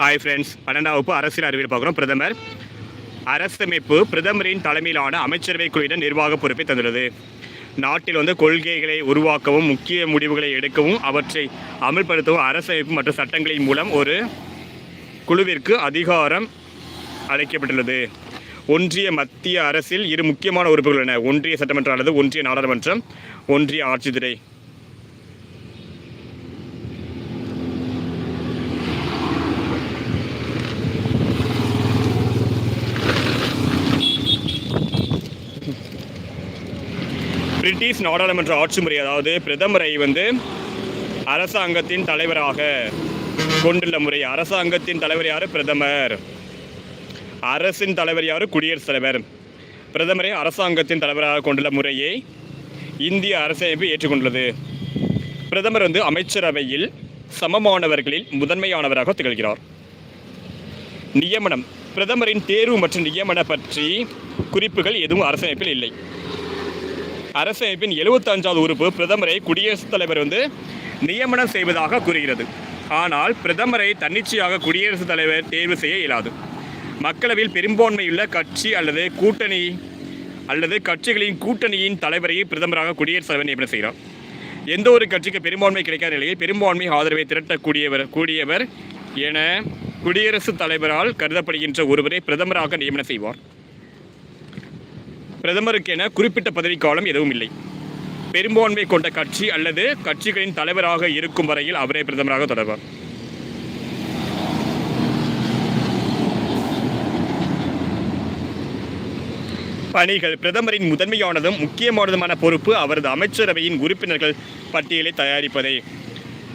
Hi friends பன்னெண்டாம் வகுப்பு அரசியல் அறிவியல் பார்க்குறோம். பிரதமர் அரசமைப்பு பிரதமரின் தலைமையிலான அமைச்சரவை குழுவிடம் நிர்வாக பொறுப்பை தந்துள்ளது. நாட்டில் வந்து கொள்கைகளை உருவாக்கவும் முக்கிய முடிவுகளை எடுக்கவும் அவற்றை அமல்படுத்தவும் அரசமைப்பு மற்றும் சட்டங்களின் மூலம் ஒரு குழுவிற்கு அதிகாரம் அளிக்கப்பட்டுள்ளது. ஒன்றிய மத்திய அரசில் இரு முக்கியமான உறுப்புகள் உள்ளன. ஒன்றிய சட்டமன்றம் அல்லது ஒன்றிய நாடாளுமன்றம் ஒன்றிய ஆட்சித்துறை. பிரிட்டிஷ் நாடாளுமன்ற ஆட்சி முறை அதாவது பிரதமரை வந்து அரசாங்கத்தின் தலைவராக கொண்டுள்ள முறை. அரசாங்கத்தின் தலைவர் யார்? பிரதமர். அரசின் தலைவர் யார்? குடியரசுத் தலைவர். பிரதமரை அரசாங்கத்தின் தலைவராக கொண்டுள்ள முறையை இந்திய அரசமைப்பு ஏற்றுக்கொண்டுள்ளது. பிரதமர் வந்து அமைச்சரவையில் சமமானவர்களில் முதன்மையானவராக திகழ்கிறார். நியமனம். பிரதமரின் தேர்வு மற்றும் நியமன பற்றி குறிப்புகள் எதுவும் அரசமைப்பில் இல்லை. அரசமைப்பின் எழுபத்தஞ்சாவது உறுப்பு பிரதமரை குடியரசுத் தலைவர் வந்து நியமனம் செய்வதாக கூறுகிறது. ஆனால் பிரதமரை தன்னிச்சையாக குடியரசுத் தலைவர் தேர்வு செய்ய இயலாது. மக்களவையில் பெரும்பான்மையுள்ள கட்சி அல்லது கூட்டணி அல்லது கட்சிகளின் கூட்டணியின் தலைவரையே பிரதமராக குடியரசுத் தலைவர் நியமனம் செய்கிறார். எந்த ஒரு கட்சிக்கு பெரும்பான்மை கிடைக்காத நிலையில் பெரும்பான்மை ஆதரவை திரட்டக்கூடியவர் கூடியவர் என குடியரசுத் தலைவரால் கருதப்படுகின்ற ஒருவரை பிரதமராக நியமனம் செய்வார். பிரதமருக்கென குறிப்பிட்ட பதவிக்காலம் எதுவும் இல்லை. பெரும்பான்மை கொண்ட கட்சி அல்லது கட்சிகளின் தலைவராக இருக்கும் வரையில் அவரே பிரதமராக தொடர்வார். பணிகள் பிரதமரின் முதன்மையானதும் முக்கியமானதுமான பொறுப்பு அவரது அமைச்சரவையின் உறுப்பினர்கள் பட்டியலை தயாரிப்பதே.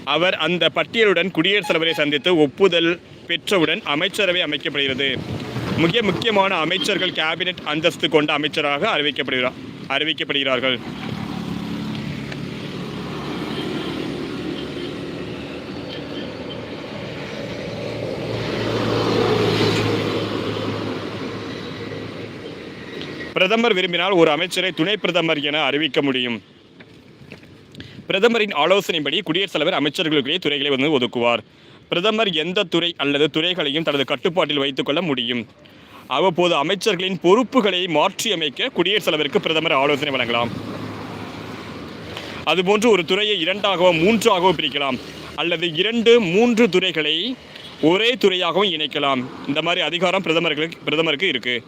அவர் அந்த பட்டியலுடன் குடியரசுத் தலைவரை சந்தித்து ஒப்புதல் பெற்றவுடன் அமைச்சரவை அமைக்கப்படுகிறது. மிக முக்கியமான அமைச்சர்கள் கேபினெட் அந்தஸ்து கொண்ட அமைச்சராக அறிவிக்கப்படுகிறார் அறிவிக்கப்படுகிறார்கள். பிரதமர் விரும்பினால் ஒரு அமைச்சரை துணை பிரதமர் என அறிவிக்க முடியும். பிரதமரின் ஆலோசனைப்படி குடியரசுத் தலைவர் அமைச்சர்களுக்குரிய துறைகளை வந்து ஒதுக்குவார். பிரதமர் எந்த துறை அல்லது துறைகளையும் தனது கட்டுப்பாட்டில் வைத்துக்கொள்ள முடியும்? அவ்வப்போது அமைச்சர்களின் பொறுப்புகளை மாற்றியமைக்க குடியரசுத் தலைவருக்கு பிரதமர் ஆலோசனை வழங்கலாம். அதுபோன்று ஒரு துறையை இரண்டாகவோ மூன்றாகவோ பிரிக்கலாம். அல்லது இரண்டு மூன்று துறைகளை ஒரே துறையாகவும் இணைக்கலாம். இந்த மாதிரி அதிகாரம் பிரதமர்களுக்கு பிரதமருக்கு இருக்குது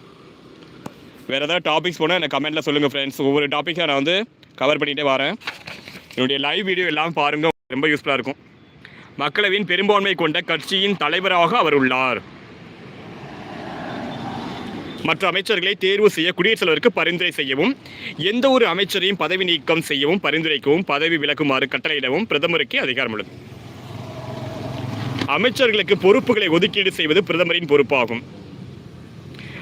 வேறு ஏதாவது டாபிக்ஸ் போனால் எனக்கு கமெண்ட்டில் சொல்லுங்கள் ஃப்ரெண்ட்ஸ் ஒவ்வொரு டாப்பிக்காக நான் வந்து கவர் பண்ணிகிட்டே வரேன். என்னுடைய லைவ் வீடியோ எல்லாம் பாருங்கள் ரொம்ப யூஸ்ஃபுல்லாக இருக்கும். மக்களவையின் பெரும்பான்மை கொண்ட கட்சியின் தலைவராக அவர் உள்ளார். மற்ற அமைச்சர்களை தேர்வு செய்ய குடியரசுத் தலைவருக்கு பரிந்துரை செய்யவும் எந்த ஒரு அமைச்சரையும் பதவி நீக்கம் செய்யவும் பரிந்துரைக்கவும் பதவி விலக்குமாறு கட்டளையிடவும் பிரதமருக்கு அதிகாரம் உள்ளது. அமைச்சர்களுக்கு பொறுப்புகளை ஒதுக்கீடு செய்வது பிரதமரின் பொறுப்பாகும்.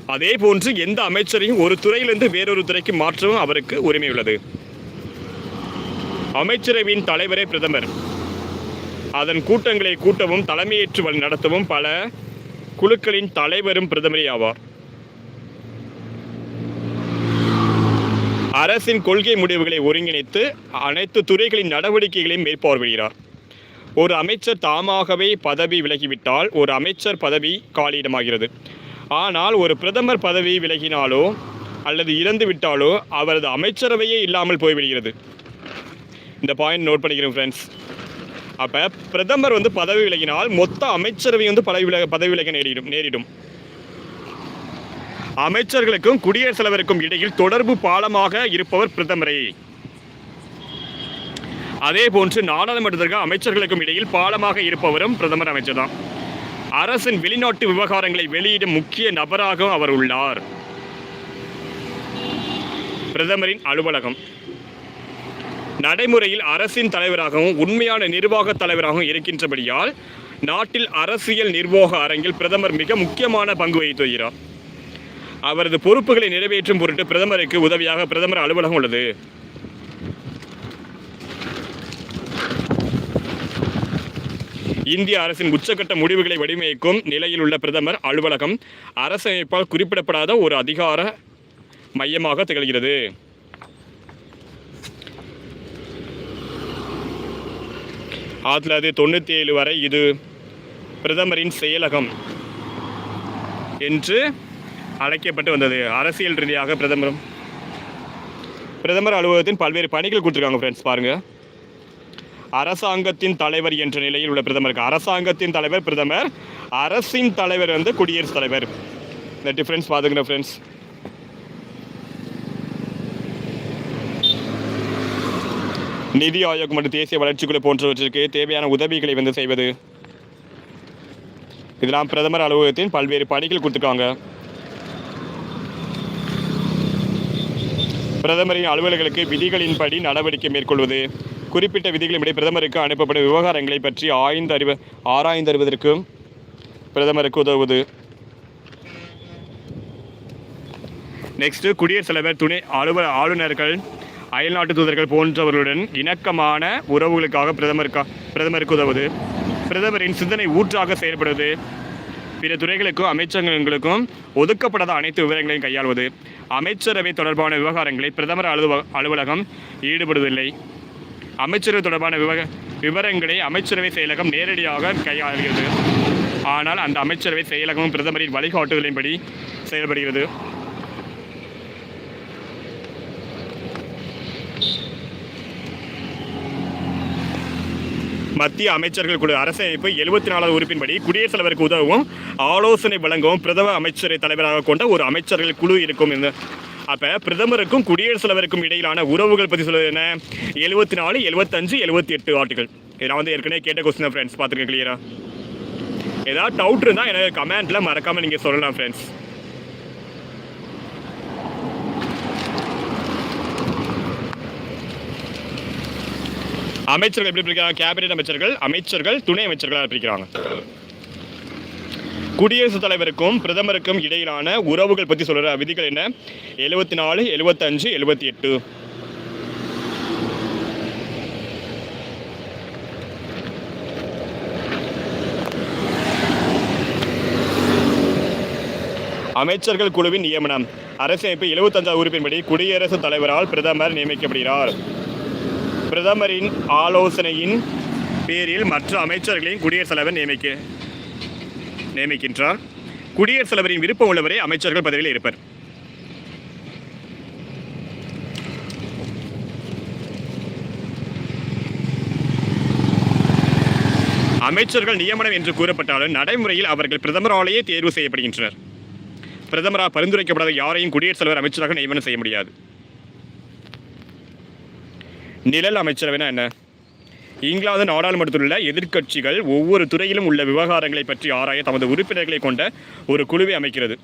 அதே போன்று எந்த அமைச்சரையும் ஒரு துறையிலிருந்து வேறொரு துறைக்கு மாற்றவும் அவருக்கு உரிமை உள்ளது. அமைச்சரவையின் தலைவரே பிரதமர். அதன் கூட்டங்களை கூட்டவும் தலைமையேற்று வழி நடத்தவும் பல குழுக்களின் தலைவரும் பிரதமரே ஆவார். அரசின் கொள்கை முடிவுகளை ஒருங்கிணைத்து அனைத்து துறைகளின் நடவடிக்கைகளையும் மேற்பார்வையிடுகிறார் ஒரு அமைச்சர் தாமாகவே பதவி விலகிவிட்டால் ஒரு அமைச்சர் பதவி காலியிடமாகிறது. ஆனால் ஒரு பிரதமர் பதவி விலகினாலோ அல்லது இறந்து விட்டாலோ அவரது அமைச்சரவையே இல்லாமல் போய்விடுகிறது. இந்த பாயிண்ட் நோட் பண்ணிக்கிறேன் ஃப்ரெண்ட்ஸ் அப்போ பிரதமர் வந்து பதவி விலகினால் மொத்த அமைச்சரவை வந்து பதவி விலக பதவி விலக நேரிடும் நேரிடும். அமைச்சர்களுக்கும் குடியரசுத் தலைவருக்கும் இடையில் தொடர்பு பாலமாக இருப்பவர் பிரதமரே. அதே போன்று நாடாளுமன்றத்திற்கு அமைச்சர்களுக்கும் இடையில் பாலமாக இருப்பவரும் பிரதமர் அமைச்சர் தான் அரசின் வெளிநாட்டு விவகாரங்களை வெளியிடும் முக்கிய நபராகவும் அவர் உள்ளார். பிரதமரின் அலுவலகம். நடைமுறையில் அரசின் தலைவராகவும் உண்மையான நிர்வாக தலைவராகவும் இருக்கின்றபடியால் நாட்டில் அரசியல் நிர்வாக அரங்கில் பிரதமர் மிக முக்கியமான பங்கு வகித்து வருகிறார் அவரது பொறுப்புகளை நிறைவேற்றும் பொருட்டு பிரதமருக்கு உதவியாக பிரதமர் அலுவலகம் உள்ளது. இந்திய அரசின் உச்சக்கட்ட முடிவுகளை வடிவமைக்கும் நிலையில் உள்ள பிரதமர் அலுவலகம் அரசமைப்பால் குறிப்பிடப்படாத ஒரு அதிகார மையமாக திகழ்கிறது. ஆயிரத்தி தொள்ளாயிரத்தி தொண்ணூற்றி ஏழு வரை இது பிரதமரின் செயலகம் என்று அழைக்கப்பட்டு வந்தது. அரசியல் ரீதியாக பிரதமரும் பிரதமர் அலுவலகத்தின் பல்வேறு பணிகள் கொடுத்துருக்காங்க ஃப்ரெண்ட்ஸ் பாருங்கள் அரசாங்கத்தின் தலைவர் என்ற நிலையில் உள்ள பிரதமருக்கு அரசாங்கத்தின் தலைவர் பிரதமர் அரசின் தலைவர் வந்து குடியரசுத் தலைவர். இந்த டிஃப்ரென்ஸ் பார்த்துக்கிறேன் ஃப்ரெண்ட்ஸ் நிதி ஆயோக் மற்றும் தேசிய வளர்ச்சிக்குழு போன்றவற்றிற்கு தேவையான உதவிகளை வந்து செய்வது. இதெல்லாம் பிரதமர் அலுவலகத்தின் பல்வேறு பணிகள் கொடுத்துருக்காங்க. பிரதமரின் அலுவலர்களுக்கு விதிகளின்படி நடவடிக்கை மேற்கொள்வது. குறிப்பிட்ட விதிகளின்படி பிரதமருக்கு அனுப்பப்படும் விவகாரங்களை பற்றி ஆய்ந்து அறிவ ஆராய்ந்து அறிவதற்கும் பிரதமருக்கு உதவுவது. நெக்ஸ்ட் குடியரசுத் தலைவர் துணை அலுவலர் ஆளுநர்கள் அயல்நாட்டு தூதர்கள் போன்றவர்களுடன் இணக்கமான உறவுகளுக்காக பிரதமருக்கா பிரதமருக்கு உதவுது பிரதமரின் சிந்தனை ஊற்றாக செயல்படுவது பிற துறைகளுக்கும் அமைச்சகங்களுக்கும் ஒதுக்கப்படாத அனைத்து விவரங்களையும் கையாள்வது அமைச்சரவை தொடர்பான விவகாரங்களை பிரதமர் அலுவ அலுவலகம் ஈடுபடுவதில்லை. அமைச்சரவை தொடர்பான விவக விவரங்களை அமைச்சரவை செயலகம் நேரடியாக கையாளுகிறது. ஆனால் அந்த அமைச்சரவை செயலகமும் பிரதமரின் வழிகாட்டுதலின்படி செயல்படுகிறது. மத்திய அமைச்சர்கள் குழு அரசமைப்பு எழுபத்தி நாலாவது உறுப்பின்படி குடியரசுத் தலைவருக்கு உதவும் ஆலோசனை வழங்கவும் பிரதம அமைச்சரை தலைவராக கொண்ட ஒரு அமைச்சர்கள் குழு இருக்கும் இந்த அப்போ பிரதமருக்கும் குடியரசுத் தலைவருக்கும் இடையிலான உறவுகள் பற்றி சொல்வது என்ன? எழுபத்தி நாலு எழுபத்தஞ்சு எழுபத்தி எட்டு ஆர்டிகள் இதெல்லாம் வந்து ஏற்கனவே கேட்ட கொஸ்டின் ஃப்ரெண்ட்ஸ் பார்த்துருக்கேன் கிளியரா ஏதாவது டவுட் இருந்தால் எனக்கு கமெண்ட்டில் மறக்காமல் நீங்கள் சொல்லலாம் ஃப்ரெண்ட்ஸ் அமைச்சர்கள் எப்படி பிரிக்கிறாங்க? கேபினெட் அமைச்சர்கள் அமைச்சர்கள் துணை அமைச்சர்களாக பிரிக்கிறாங்க. குடியரசுத் தலைவருக்கும் பிரதமருக்கும் இடையிலான உறவுகள் பற்றி சொல்கிற விதிகள் என்ன? எழுபத்தி நாலு எழுபத்தஞ்சு எழுபத்தி எட்டு அமைச்சர்கள் குழுவின் நியமனம். அரசமைப்பு எழுபத்தஞ்சாவது உறுப்பின்படி குடியரசுத் தலைவரால் பிரதமர் நியமிக்கப்படுகிறார். பிரதமரின் ஆலோசனையின் பேரில் மற்ற அமைச்சர்களையும் குடியரசுத் தலைவர் நியமிக்க நியமிக்கின்றார். குடியரசுத் தலைவரின் விருப்பம் உள்ளவரை அமைச்சர்கள் பதவியில் இருப்பர். அமைச்சர்கள் நியமனம் என்று கூறப்பட்டாலும் நடைமுறையில் அவர்கள் பிரதமராலேயே தேர்வு செய்யப்படுகின்றனர். பிரதமராக பரிந்துரைக்கப்படாத யாரையும் குடியரசுத் தலைவர் அமைச்சராக நியமனம் செய்ய முடியாது. நிழல் அமைச்சரவைனா என்ன? இங்கிலாந்து நாடாளுமன்றத்தில் உள்ள எதிர்க்கட்சிகள் ஒவ்வொரு துறையிலும் உள்ள விவகாரங்களை பற்றி ஆராய தமது உறுப்பினர்களை கொண்ட ஒரு குழுவை அமைக்கிறது.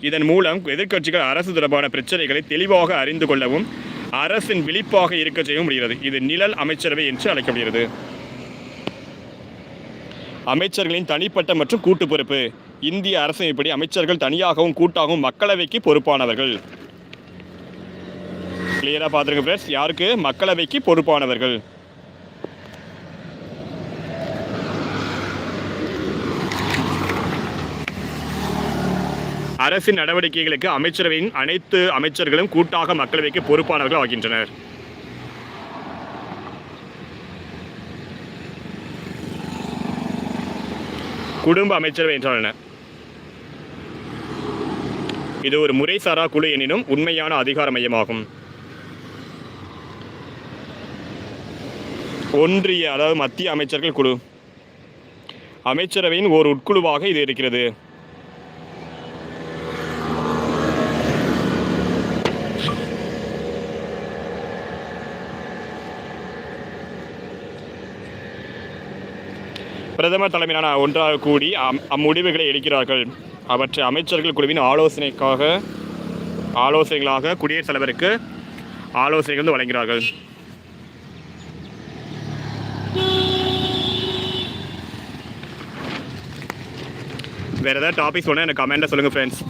இதன் மூலம் எதிர்க்கட்சிகள் அரசு தொடர்பான பிரச்சனைகளை தெளிவாக அறிந்து கொள்ளவும் அரசின் விழிப்பாக இருக்க செய்யவும் முடிகிறது. இது நிழல் அமைச்சரவை என்று அழைக்கப்படுகிறது. அமைச்சர்களின் தனிப்பட்ட மற்றும் கூட்டு பொறுப்பு. இந்திய அரசமைப்படி அமைச்சர்கள் தனியாகவும் கூட்டாகவும் மக்களவைக்கு பொறுப்பானவர்கள். கிளியராக பார்த்துருங்க ஃப்ரெண்ட்ஸ் யாருக்கு? மக்களவைக்கு பொறுப்பானவர்கள். அரசின் நடவடிக்கைகளுக்கு அமைச்சரவையின் அனைத்து அமைச்சர்களும் கூட்டாக மக்களவைக்கு பொறுப்பானவர்கள் ஆகின்றனர். குடும்ப அமைச்சரவை என்றால் என்ன? இது ஒரு முறைசாரா குழு எனினும் உண்மையான அதிகார மையமாகும். ஒன்றிய அதாவது மத்திய அமைச்சர்கள் குழு. அமைச்சரவையின் ஓர் உட்குழுவாக இது இருக்கிறது. பிரதமர் தலைமையிலான ஒன்றாக கூடி அம் அம்முடிவுகளை எடுக்கிறார்கள். அவற்றை அமைச்சர்கள் குழுவின் ஆலோசனைக்காக ஆலோசனைகளாக குடியரசுத் தலைவருக்கு ஆலோசனைகள் வந்து வழங்குகிறார்கள். வேறு ஏதாவது டாபிக் சொன்னால் எனக்கு கமெண்ட்டில் சொல்லுங்கள் ஃப்ரெண்ட்ஸ்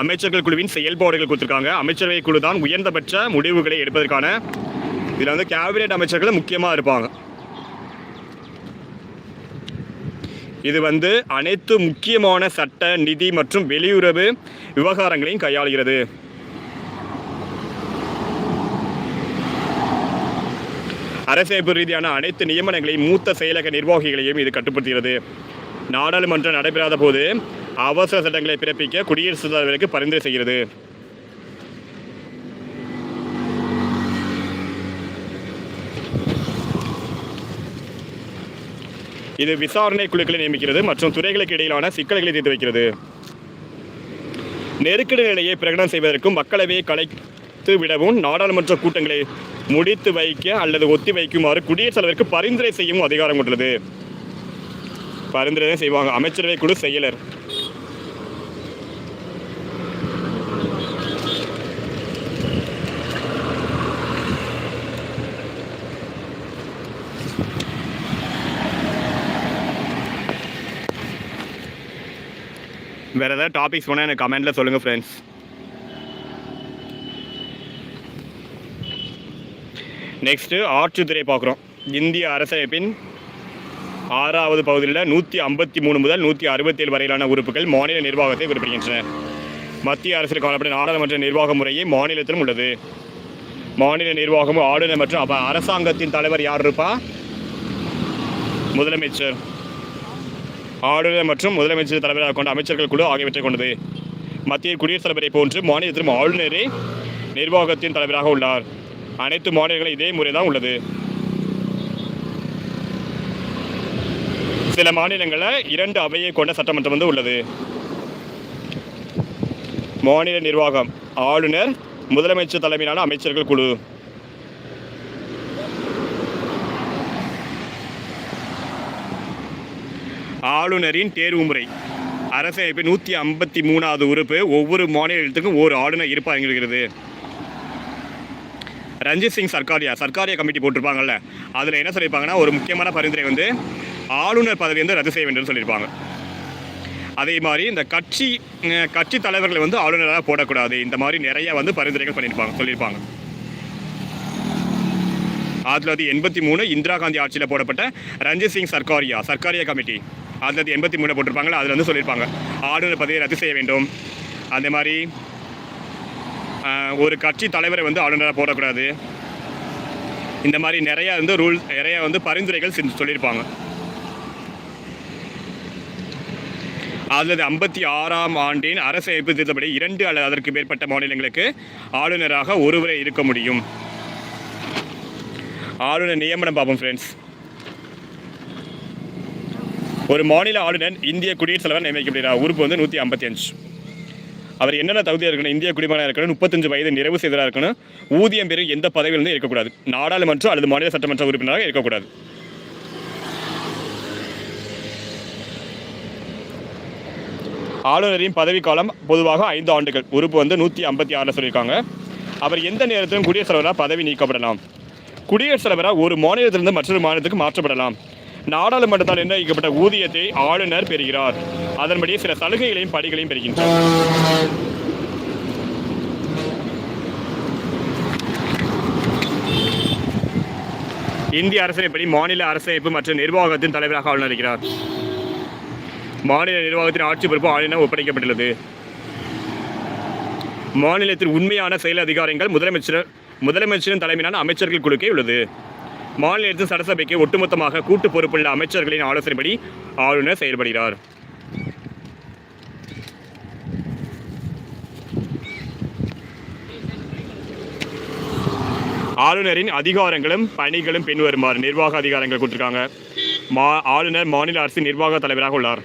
அமைச்சர்கள் குழுவின் செயல்பாடுகள் கொடுத்துருக்காங்க. அமைச்சரவை குழு தான் உயர்ந்தபட்ச முடிவுகளை எடுப்பதற்கான இதில் வந்து கேபினெட் அமைச்சர்கள் முக்கியமாக இருப்பாங்க. இது வந்து அனைத்து முக்கியமான சட்ட நிதி மற்றும் வெளியுறவு விவகாரங்களையும் கையாளுகிறது. அரசியல் ரீதியான அனைத்து நியமனங்களையும் மூத்த செயலக நிர்வாகிகளையும் இது கட்டுப்படுத்துகிறது. நாடாளுமன்றம் நடைபெறாத போது அவசர சட்டங்களை பிறப்பிக்க குடியரசுத் தலைவருக்கு பரிந்துரை செய்கிறது. இது விசாரணை குழுக்களை நியமிக்கிறது மற்றும் துறைகளுக்கு இடையிலான சிக்கல்களை தீர்த்து வைக்கிறது. நெருக்கடி நிலையை பிரகடனம் செய்வதற்கும் மக்களவையை கலைத்து விடவும் நாடாளுமன்ற கூட்டங்களை முடித்து வைக்க அல்லது ஒத்தி வைக்குமாறு குடியரசுத் தலைவருக்கு பரிந்துரை செய்யும் அதிகாரம் கொண்டுள்ளது. பரிந்துரை செய்வாங்க. அமைச்சரவை குழு செயலர். வேறு ஏதாவது டாபிக்ஸ் வேணால் எனக்கு கமெண்ட்டில் சொல்லுங்கள் ஃப்ரெண்ட்ஸ் நெக்ஸ்ட்டு ஆட்சித்துறை பார்க்குறோம். இந்திய அரசமைப்பின் ஆறாவது பகுதியில் நூற்றி ஐம்பத்தி மூணு முதல் நூற்றி அறுபத்தேழு வரையிலான உறுப்புகள் மாநில நிர்வாகத்தை குறிப்பிடுகின்றன. மத்திய அரசில் காணப்படும் நாடாளுமன்ற நிர்வாக முறையே மாநிலத்திலும் உள்ளது. மாநில நிர்வாகமும் ஆளுநர் மற்றும் அப்போ அரசாங்கத்தின் தலைவர் யார் இருப்பா? முதலமைச்சர். ஆளுநர் மற்றும் முதலமைச்சர் தலைவராக கொண்ட அமைச்சர்கள் குழு ஆகியவற்றை கொண்டது. மத்திய குடியரசுத் தலைவரை போன்று மாநிலத்திலும் ஆளுநரே நிர்வாகத்தின் தலைவராக உள்ளார். அனைத்து மாநிலங்களும் இதே முறை தான் உள்ளது. சில மாநிலங்களில் இரண்டு அவையை கொண்ட சட்டமன்றம் வந்து உள்ளது. மாநில நிர்வாகம் ஆளுநர் முதலமைச்சர் தலைமையிலான அமைச்சர்கள் குழு. ஆளுநரின் தேர்வு முறை. அரசமைப்பு நூற்றி ஐம்பத்தி மூணாவது உறுப்பு ஒவ்வொரு மாநிலத்துக்கும் ஒரு ஆளுநர் இருப்பார் எங்களுக்கு ரஞ்சித் சிங் சர்க்காரியா சர்க்காரியா கமிட்டி போட்டிருப்பாங்கல்ல அதில் என்ன சொல்லியிருப்பாங்கன்னா ஒரு முக்கியமான பரிந்துரை வந்து ஆளுநர் பதவி வந்து ரத்து செய்ய வேண்டும் சொல்லியிருப்பாங்க. அதே மாதிரி இந்த கட்சி கட்சி தலைவர்களை வந்து ஆளுநராக போடக்கூடாது. இந்த மாதிரி நிறைய வந்து பரிந்துரைகள் பண்ணியிருப்பாங்க சொல்லியிருப்பாங்க. ஆயிரத்தி தொள்ளாயிரத்தி எண்பத்தி மூணு இந்திரா காந்தி ஆட்சியில் போடப்பட்ட ரஞ்சித் சிங் சர்க்காரியா சர்க்காரியா கமிட்டி. ஆயிரத்தி தொள்ளாயிரத்தி எண்பத்தி மூணு போட்டிருப்பாங்களா? அதில் வந்து சொல்லியிருப்பாங்க. ஆளுநர் பதவியை ரத்து செய்ய வேண்டும். அதே மாதிரி ஒரு கட்சி தலைவரை வந்து ஆளுநராக போடக்கூடாது. இந்த மாதிரி நிறையா வந்து ரூல் நிறையா வந்து பரிந்துரைகள் செஞ்சு சொல்லியிருப்பாங்க. அல்லது ஐம்பத்தி ஆறாம் ஆண்டின் அரசு அமைப்பு திருத்தப்படி இரண்டு அல்லது அதற்கு மேற்பட்ட மாநிலங்களுக்கு ஆளுநராக ஒருவரை இருக்க முடியும். ஆளுநர் நியமனம் பார்ப்போம் ஃப்ரெண்ட்ஸ் ஒரு மாநில ஆளுநர் இந்திய குடியரசுத் தலைவர் நியமிக்கப்படுகிறார். உறுப்பு வந்து நூற்றி ஐம்பத்தி அஞ்சு. அவர் என்னென்ன தகுதியாக இருக்கணும்? இந்திய குடிமகனாக இருக்கணும் முப்பத்தஞ்சு வயது நிறைவு செய்ததாக இருக்கணும் ஊதியம் பெறும் எந்த பதவியிலிருந்து இருக்கக்கூடாது. நாடாளுமன்றம் அல்லது மாநில சட்டமன்ற உறுப்பினராக இருக்கக்கூடாது. ஆளுநரின் பதவிக்காலம் பொதுவாக ஐந்து ஆண்டுகள். உறுப்பு வந்து நூற்றி ஐம்பத்தி ஆறில் சொல்லியிருக்காங்க. அவர் எந்த நேரத்திலும் குடியரசுத் தலைவராக பதவி நீக்கப்படலாம். குடியரசுத் தலைவராக ஒரு மாநிலத்திலிருந்து மற்றொரு மாநிலத்துக்கு மாற்றப்படலாம். நாடாளுமன்றத்தால் நிர்ணயிக்கப்பட்ட ஊதியத்தை ஆளுநர் பெறுகிறார். அதன்படி சில சலுகைகளையும் படிகளையும் பெறுகின்றார். இந்திய அரசியல்படி மாநில அரசமைப்பு மற்றும் நிர்வாகத்தின் தலைவராக ஆளுநர் இருக்கிறார். மாநில நிர்வாகத்தின் ஆட்சி பொறுப்பு ஆளுநர் ஒப்படைக்கப்பட்டுள்ளது. மாநிலத்தின் உண்மையான செயல் அதிகாரங்கள் முதலமைச்சர் முதலமைச்சரின் தலைமையிலான அமைச்சர்கள் குழுக்கே உள்ளது. மாநிலத்தின் சட்டசபைக்கு ஒட்டுமொத்தமாக கூட்டு பொறுப்புள்ள அமைச்சர்களின் ஆலோசனைப்படி ஆளுநர் செயல்படுகிறார். ஆளுநரின் அதிகாரங்களும் பணிகளும் பின்வருமாறு நிர்வாக அதிகாரங்கள் கொடுத்துருக்காங்க. மா ஆளுநர் மாநில அரசின் நிர்வாக தலைவராக உள்ளார்.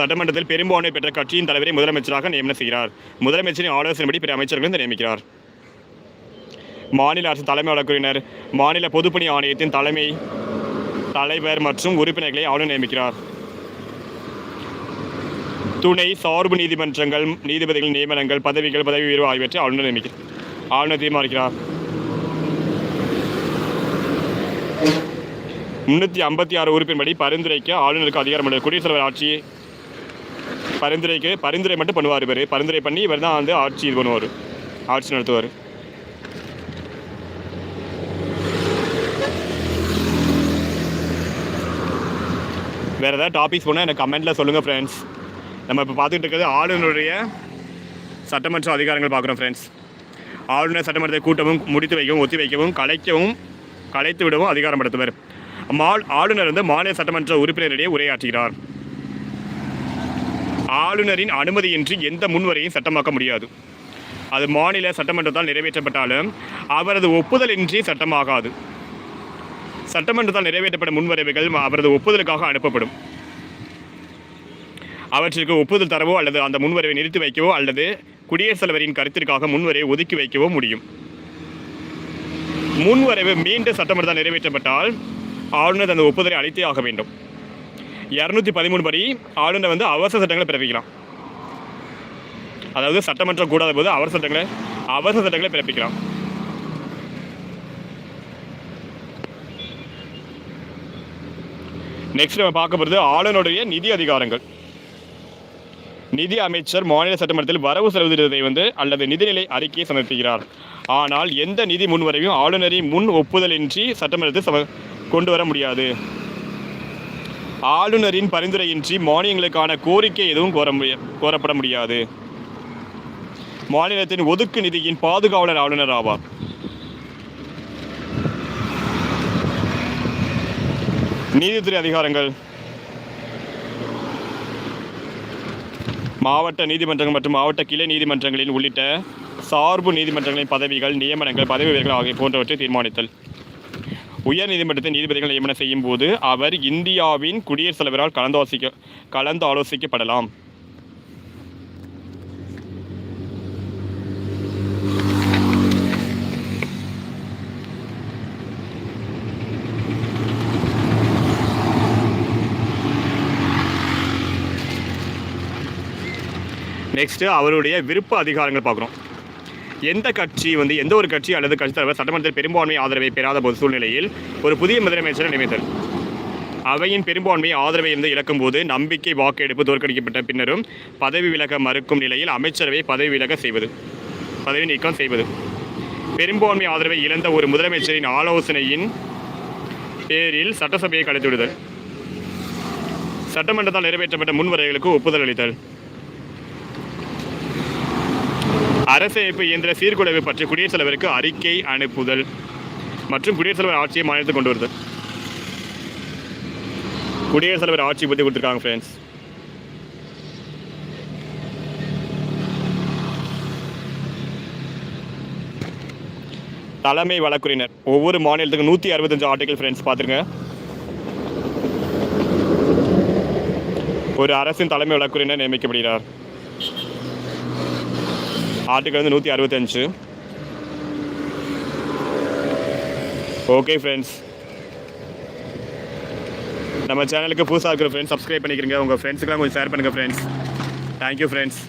சட்டமன்றத்தில் பெரும்பான்மை பெற்ற கட்சியின் தலைவரை முதலமைச்சராக நியமனம் செய்கிறார். முதலமைச்சரின் ஆலோசனைப்படி பிற அமைச்சர்களும் நியமிக்கிறார். மாநில அரசு தலைமை வழக்கறிஞர் மாநில பொதுப்பணி ஆணையத்தின் தலைமை தலைவர் மற்றும் உறுப்பினர்களை ஆளுநர் நியமிக்கிறார். துணை சார்பு நீதிமன்றங்கள் நீதிபதிகள் நியமனங்கள் பதவிகள் பதவி உயர்வு ஆகியவற்றை ஆளுநர் நியமிக்கிறார் ஆளுநர் தீர்மானிக்கிறார். முன்னூற்றி ஐம்பத்தி ஆறு உறுப்பின்படி பரிந்துரைக்க ஆளுநருக்கு அதிகாரம் உள்ளது குடியரசுத் தலைவர் ஆட்சி பரிந்துரைக்கு பரிந்துரை மட்டும் பண்ணுவார் இவர். பரிந்துரை பண்ணி இவர் தான் வந்து ஆட்சி இது பண்ணுவார். ஆட்சி நடத்துவார். வேறு ஏதாவது டாபிக்ஸ் போனால் எனக்கு கமெண்ட்டில் சொல்லுங்கள் ஃப்ரெண்ட்ஸ் நம்ம இப்போ பார்த்துட்டு இருக்கிறது ஆளுநருடைய சட்டமன்ற அதிகாரங்கள் பார்க்குறோம் ஃப்ரெண்ட்ஸ் ஆளுநர் சட்டமன்றத்தை கூட்டவும் முடித்து வைக்கவும் ஒத்தி வைக்கவும் கலைக்கவும் கலைத்து விடவும் அதிகாரம் படுத்துவர். மா- ஆளுநர் வந்து மாநில சட்டமன்ற உறுப்பினரிடையே உரையாற்றுகிறார். ஆளுநரின் அனுமதியின்றி எந்த முன்வரையும் சட்டமாக்க முடியாது. அது மாநில சட்டமன்றத்தால் நிறைவேற்றப்பட்டாலும் அவரது ஒப்புதலின்றி சட்டமாகாது. சட்டமன்றத்தால் நிறைவேற்றப்பட்ட முன்வரைவுகள் அவரது ஒப்புதலுக்காக அனுப்பப்படும். அவற்றிற்கு ஒப்புதல் தரவோ அல்லது அந்த முன்வரைவை நிறுத்தி வைக்கவோ அல்லது குடியரசுத் தலைவரின் கருத்திற்காக முன்வரைவை ஒதுக்கி வைக்கவோ முடியும். முன்வரைவு மீண்டும் சட்டமன்றத்தால் நிறைவேற்றப்பட்டால் ஆளுநர் அந்த ஒப்புதலை அளித்தே ஆக வேண்டும். இரநூத்தி பதிமூணு படி ஆளுநர் வந்து அவசர சட்டங்களை பிறப்பிக்கலாம் அதாவது சட்டமன்றம் கூடாத போது அவசர சட்டங்களை அவசர சட்டங்களை பிறப்பிக்கலாம் நெக்ஸ்ட் நம்ம பார்க்க போகிறது ஆளுநருடைய நிதி அதிகாரங்கள். நிதி அமைச்சர் மாநில சட்டமன்றத்தில் வரவு செலவு திட்டத்தை வந்து அல்லது நிதிநிலை அறிக்கையை சமர்ப்பிக்கிறார். ஆனால் எந்த நிதி முன்வரையும் ஆளுநரின் முன் ஒப்புதலின்றி சட்டமன்றத்தில் சம கொண்டு வர முடியாது. ஆளுநரின் பரிந்துரையின்றி மானியங்களுக்கான கோரிக்கை எதுவும் கோர முடிய கோரப்பட முடியாது. மாநிலத்தின் ஒதுக்கு நிதியின் பாதுகாவலர் ஆளுநர் ஆவார். நீதித்துறை அதிகாரங்கள். மாவட்ட நீதிமன்றங்கள் மற்றும் மாவட்ட கிளை நீதிமன்றங்களில் உள்ளிட்ட சார்பு நீதிமன்றங்களின் பதவிகள் நியமனங்கள் பதவி உயர்வுகள் ஆகிய போன்றவற்றை தீர்மானித்தல். உயர்நீதிமன்றத்தின் நீதிபதிகள் நியமனம் செய்யும் போது அவர் இந்தியாவின் குடியரசுத் தலைவரால் கலந்தாலோசிக்க கலந்து ஆலோசிக்கப்படலாம் நெக்ஸ்ட்டு அவருடைய விருப்ப அதிகாரங்கள் பார்க்குறோம் எந்த கட்சி வந்து எந்த ஒரு கட்சி அல்லது கட்சி தலைவர் சட்டமன்றத்தில் பெரும்பான்மை ஆதரவை பெறாத பொது சூழ்நிலையில் ஒரு புதிய முதலமைச்சரை நியமித்தல். அவையின் பெரும்பான்மை ஆதரவை இருந்து இழக்கும்போது நம்பிக்கை வாக்கெடுப்பு தோற்கடிக்கப்பட்ட பின்னரும் பதவி விலக மறுக்கும் நிலையில் அமைச்சரவை பதவி விலக செய்வது பதவி நீக்கம் செய்வது. பெரும்பான்மை ஆதரவை இழந்த ஒரு முதலமைச்சரின் ஆலோசனையின் பேரில் சட்டசபையை கலைத்துவிடுதல். சட்டமன்றத்தால் நிறைவேற்றப்பட்ட முன்வரைகளுக்கு ஒப்புதல் அளித்தல். அரசமைப்பு இயந்திர சீர்குலைவு பற்றி குடியரசுத் தலைவருக்கு அறிக்கை அனுப்புதல் மற்றும் குடியரசுத் தலைவர் ஆட்சியை மாநிலத்தில் கொண்டு வருதல். குடியரசுத் தலைவர் ஆட்சி பற்றி கொடுத்துருக்காங்க ஃப்ரெண்ட்ஸ் தலைமை வழக்குரைஞர் ஒவ்வொரு மாநிலத்துக்கும் நூற்றி அறுபத்தஞ்சு ஆர்டிகல் ஃப்ரெண்ட்ஸ் பார்த்துருங்க. ஒரு அரசின் தலைமை வழக்குரைஞர் நியமிக்கப்படுகிறார். ஆர்டிகல் வந்து நூற்றி அறுபத்தஞ்சு. ஓகே ஃப்ரெண்ட்ஸ் நம்ம சேனலுக்கு புதுசாக இருக்கிற ஃப்ரெண்ட்ஸ் சப்ஸ்கிரைப் பண்ணிக்கிறீங்க. உங்கள் ஃப்ரெண்ட்ஸுக்கெல்லாம் கொஞ்சம் ஷேர் பண்ணுங்கள் ஃப்ரெண்ட்ஸ் தேங்க்யூ ஃப்ரெண்ட்ஸ்